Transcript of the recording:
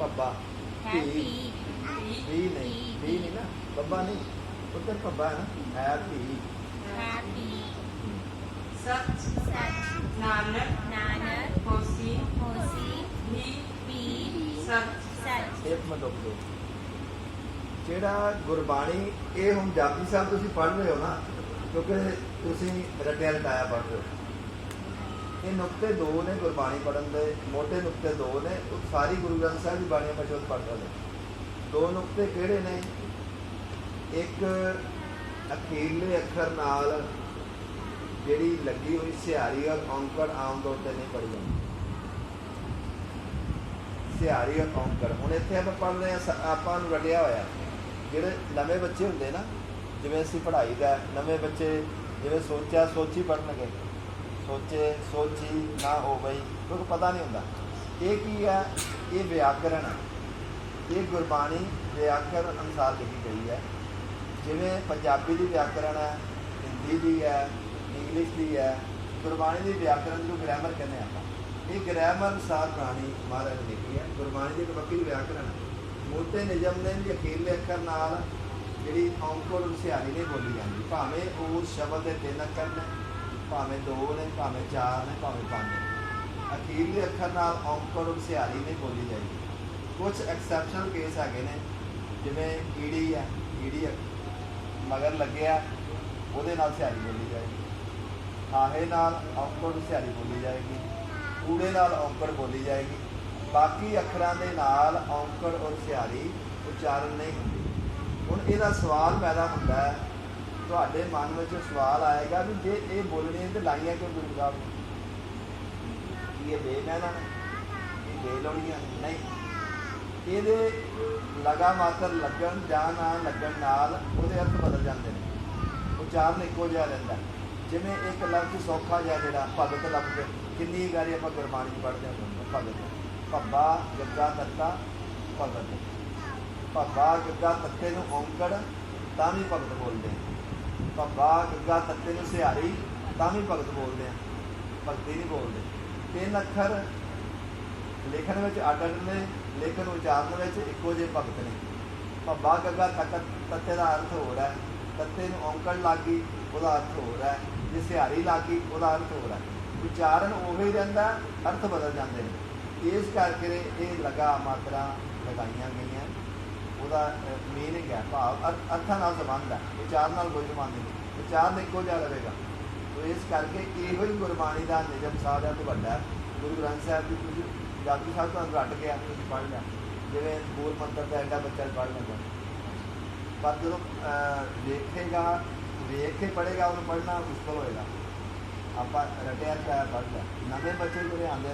ਪੱਬਾ। ਹੈ ਪੀ ਵੀ ਨਹੀਂ ਵੀ ਨਹੀਂ ਨਾ ਬੱਬਾ ਨਹੀਂ। ਉੱਧਰ ਪੱਬਾ ਹੈ ਨਾ ਹੈ ਧੀ। ਹੈ ਪੀ ਸੱਚ ਸੱਚ ਨਾਨਕ ਨਾਨਕ। ਹੋਸੀ ਹੋਸੀ ਵੀ ਪੀ ਸੱਚ ਸੱਚ ਇੱਕ ਮਿੰਟ ਰੁਕ ਜਾਓ। ਜਿਹੜਾ ਗੁਰਬਾਣੀ ਇਹ ਹੁਣ ਜਾਪੀ ਸਾਹਿਬ ਤੁਸੀਂ ਪੜ੍ਹ ਰਹੇ ਹੋ ਨਾ ਕਿਉਂਕਿ ਤੁਸੀਂ ਰਟਿਆ ਰਟਾਇਆ ਪੜ੍ਹ ਰਹੇ ਹੋ। ਇਹ ਨੁਕਤੇ ਦੋ ਨੇ, ਗੁਰਬਾਣੀ ਪੜਨ ਦੇ, ਮੋਟੇ ਨੁਕਤੇ ਦੋ ਨੇ, ਉਹ ਸਾਰੀ ਗੁਰੂ ਗ੍ਰੰਥ ਸਾਹਿਬ ਦੀ ਬਾਣੀ ਆਪਾਂ ਸ਼ੁੱਧ ਨੇ। ਦੋ ਨੁਕਤੇ ਕਿਹੜੇ ਨੇ? ਇੱਕ ਅਖੀਰਲੇ ਅੱਖਰ ਨਾਲ ਜਿਹੜੀ ਲੱਗੀ ਹੋਈ ਸਿਹਾਰੀ ਔਰ ਔਂਕੜ ਆਮ ਤੌਰ ਤੇ ਨਹੀਂ ਪੜ੍ਹੀ ਜਾਂਦੀ। ਸਿਹਾਰੀ ਔਰ ਔਂਕੜ, ਹੁਣ ਇੱਥੇ ਆਪਾਂ ਪੜ ਰਹੇ ਹਾਂ ਆਪਾਂ ਨੂੰ ਰਟਿਆ ਹੋਇਆ, ਜਿਹੜੇ ਨਵੇਂ ਬੱਚੇ ਹੁੰਦੇ ਨਾ, ਜਿਵੇਂ ਅਸੀਂ ਪੜ੍ਹਾਈ ਦਾ, ਨਵੇਂ ਬੱਚੇ ਜਿਵੇਂ ਸੋਚਿਆ, ਸੋਚੀ ਪੜ੍ਹਨਗੇ ਸੋਚੇ, ਸੋਚੀ ਨਾ ਹੋ ਬਈ, ਕਿਉਂਕਿ ਪਤਾ ਨਹੀਂ ਹੁੰਦਾ। ਇਹ ਕੀ ਹੈ? ਇਹ ਵਿਆਕਰਣ ਹੈ। ਇਹ ਗੁਰਬਾਣੀ ਵਿਆਕਰਣ ਅਨੁਸਾਰ ਲਿਖੀ ਗਈ ਹੈ। ਜਿਵੇਂ ਪੰਜਾਬੀ ਦੀ ਵਿਆਕਰਣ ਹੈ, ਹਿੰਦੀ ਦੀ ਹੈ, ਇੰਗਲਿਸ਼ ਦੀ ਹੈ, ਗੁਰਬਾਣੀ ਦੀ ਵਿਆਕਰਣ ਨੂੰ ਗ੍ਰਾਮਰ ਕਹਿੰਦੇ ਆਪਾਂ। ਇਹ ਗ੍ਰਾਮਰ ਅਨੁਸਾਰ ਬਾਣੀ ਮਹਾਰਾਜ ਨੇ ਲਿਖੀ ਹੈ। ਗੁਰਬਾਣੀ ਦੀ ਇੱਕ ਵੱਖਰੀ ਵਿਆਕਰਣ ਹੈ। ਮੋਟੇ ਨਿਯਮ ਨੇ ਵੀ ਅਖੀਰਲੇ ਅੱਖਰ ਨਾਲ ਜਿਹੜੀ ਔਂਕੜ ਸਿਆਰੀ ਨੇ ਬੋਲੀ ਜਾਂਦੀ। ਭਾਵੇਂ ਉਸ ਸ਼ਬਦ ਦੇ ਤਿੰਨ ਅੱਖਰ ਨੇ ਭਾਵੇਂ ਦੋ ਨੇ, ਭਾਵੇਂ ਚਾਰ ਨੇ, ਭਾਵੇਂ ਪੰਜ ਨੇ। ਅਖੀਰਲੇ ਅੱਖਰ ਨਾਲ ਔਂਕੜ ਸਿਆਰੀ ਨਹੀਂ ਬੋਲੀ ਜਾਏਗੀ ਕੁਝ ਐਕਸੈਪਸ਼ਨਲ ਕੇਸ ਹੈਗੇ ਨੇ, ਜਿਵੇਂ ਈੜੀ ਹੈ, ਈੜੀ ਮਗਰ ਲੱਗਿਆ, ਉਹਦੇ ਨਾਲ ਸਿਆਰੀ ਬੋਲੀ ਜਾਏਗੀ। ਹਾਹੇ ਨਾਲ ਔਂਕੜ ਸਿਆਰੀ ਬੋਲੀ ਜਾਏਗੀ। ਕੂੜੇ ਨਾਲ ਔਂਕੜ ਬੋਲੀ ਜਾਏਗੀ। ਬਾਕੀ ਅੱਖਰਾਂ ਦੇ ਨਾਲ ਔਂਕੜ ਔਰ ਸਿਆਰੀ ਉਚਾਰਨ ਨਹੀਂ ਹੁੰਦੀ। ਹੁਣ ਇਹਦਾ ਸਵਾਲ ਪੈਦਾ ਹੁੰਦਾ ਹੈ ਤੁਹਾਡੇ ਮਨ ਵਿੱਚ ਸਵਾਲ ਆਏਗਾ ਵੀ ਜੇ ਇਹ ਬੋਲਣੀ ਤੇ ਲਾਈਆਂ ਕਿਉਂ ਗੁਰੂ ਸਾਹਿਬ ਨੇ? ਕੀ ਇਹ ਬੇਮੈਨਾ ਨੇ ਇਹ ਬੇਲੋੜੀਆਂ ਨੇ? ਨਹੀਂ। ਇਹਦੇ ਲਗਾ ਮਾਤਰ ਲੱਗਣ ਜਾਂ ਨਾ ਲੱਗਣ ਨਾਲ ਉਹਦੇ ਅਰਥ ਬਦਲ ਜਾਂਦੇ ਨੇ। ਉਚਾਰਨ ਇੱਕੋ ਜਿਹਾ ਰਹਿੰਦਾ। ਜਿਵੇਂ ਇੱਕ ਲਫ਼ਜ਼ ਸੌਖਾ ਜਿਹਾ ਜਿਹੜਾ ਭਗਤ ਲਫ਼ਜ਼, ਕਿੰਨੀ ਵਾਰੀ ਆਪਾਂ ਗੁਰਬਾਣੀ ਪੜ੍ਹਦੇ ਹਾਂ, ਭਗਤ। ਭੱਬਾ, ਗੱਗਾ, ਤੱਤਾ, ਭਗਤ। ਭੱਬਾ, ਗੱਗਾ, ਤੱਤੇ ਨੂੰ ਔਂਕੜ, ਤਾਂ ਵੀ ਭਗਤ ਬੋਲਦੇ ਆ ਗੱਗਾ ਤੱਤੇ ਨੂੰ ਸਿਹਾਰੀ, ਤਾਂ ਵੀ ਭਗਤ ਬੋਲਦੇ ਆ। ਭਗਤੀ ਨਹੀਂ ਬੋਲਦੇ। ਤਿੰਨ ਅੱਖਰ ਲਿਖਣ ਵਿੱਚ ਅੱਡ ਅੱਡ ਨੇ ਲੇਕਿਨ ਉਚਾਰਨ ਵਿੱਚ ਇੱਕੋ ਜਿਹੇ ਭਗਤ ਨੇ। ਭੱਬਾ ਗੱਗਾ ਤੱਕ ਤੱਤੇ ਦਾ ਅਰਥ ਹੋਰ ਹੈ। ਤੱਤੇ ਨੂੰ ਔਂਕੜ ਲੱਗੀ, ਉਹਦਾ ਅਰਥ ਹੋਰ ਹੈ। ਜੇ ਸਿਹਾਰੀ ਲੱਗੀ, ਉਹਦਾ ਅਰਥ ਹੋਰ ਹੈ। ਉਚਾਰਨ ਉਹੀ ਰਹਿੰਦਾ, ਅਰਥ ਬਦਲ ਜਾਂਦੇ ਨੇ। ਇਸ ਕਰਕੇ ਇਹ ਲਗਾ ਮਾਤਰਾ ਲਗਾਈਆਂ ਗਈਆਂ। ਉਹਦਾ ਮੀਨਿੰਗ ਹੈ ਭਾਵ ਅਰਥਾਂ ਨਾਲ ਸੰਬੰਧ ਹੈ ਵਿਚਾਰ ਨਾਲ ਕੋਈ ਸੰਬੰਧ ਨਹੀਂ। ਵਿਚਾਰ ਨਹੀਂ ਇੱਕੋ ਜਿਹਾ ਰਹੇਗਾ ਤੋ ਇਸ ਕਰਕੇ ਇਹੋ ਹੀ ਗੁਰਬਾਣੀ ਦਾ ਨਿਯਮ ਸਾਰਿਆਂ ਹੈ ਵੱਡਾ ਗੁਰੂ ਗ੍ਰੰਥ ਸਾਹਿਬ ਦੀ ਤੁਸੀਂ ਜਾਪੀ ਸਾਹਿਬ ਤੋਂ ਰੱਟ ਗਿਆ ਤੁਸੀਂ ਪੜ੍ਹ ਲਿਆ। ਜਿਵੇਂ ਮੂਲ ਮੰਤਰ ਦਾ ਐਡਾ ਬੱਚਾ ਪੜ੍ਹ ਲੈਂਦਾ। ਪਰ ਜਦੋਂ ਦੇਖੇਗਾ ਵੇਖੇਗਾ, ਵੇਖ ਕੇ ਪੜ੍ਹੇਗਾ, ਉਹਨੂੰ ਪੜ੍ਹਨਾ ਮੁਸ਼ਕਲ ਹੋਏਗਾ। ਆਪਾਂ ਰਟਿਆ ਰਟਾਇਆ ਪੜ੍ਹ ਲਿਆ। ਨਵੇਂ ਬੱਚੇ ਜਿਹੜੇ ਆਉਂਦੇ